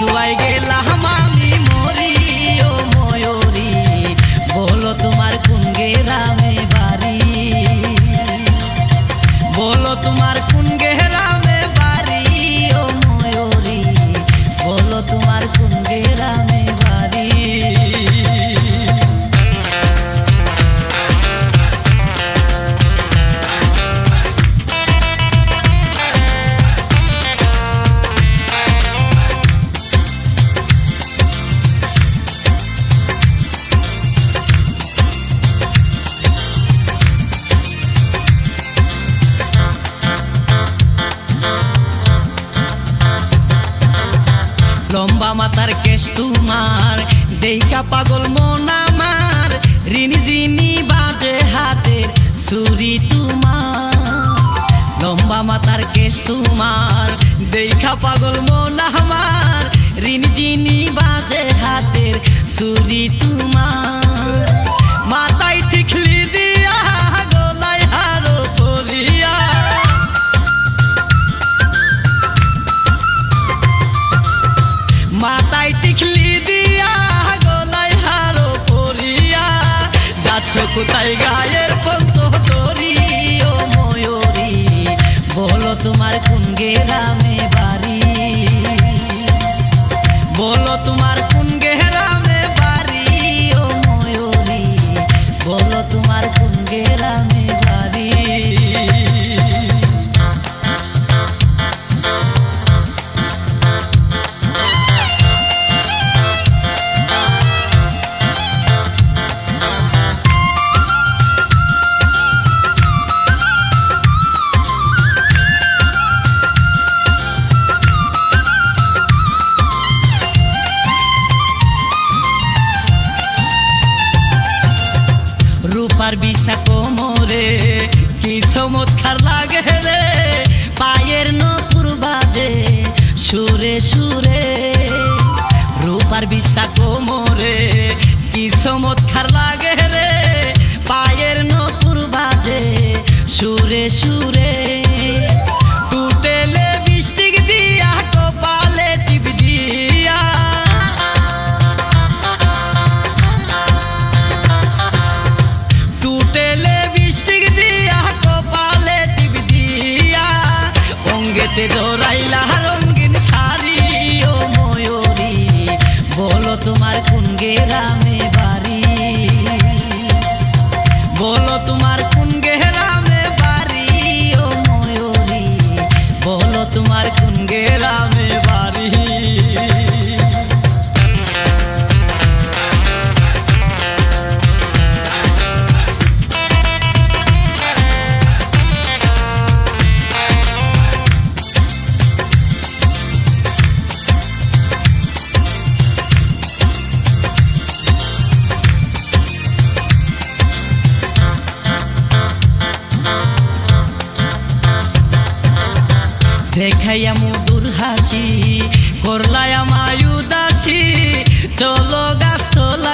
That's I get লম্বা মাতার কেশ তোমার। দেখা পাগল মন আমার ঋণী জিনি বাজে হাতের সুরি তোমার। লম্বা মাতার কেশ তোমার, দেখা পাগল মন আমার ঋণী জিনি বাজে হাতের সুরি তোমার। কোথায় গায়ে de গেতে জোড়াইলা রঙ্গিন শাড়ি ও ময়ূরী। বলো তোমার কোন গেলামে বাড়ি? বলো তোমার দেখাইয়া মধুর হাসি করলায় মায়ুদাসি চলো গাছ তোলা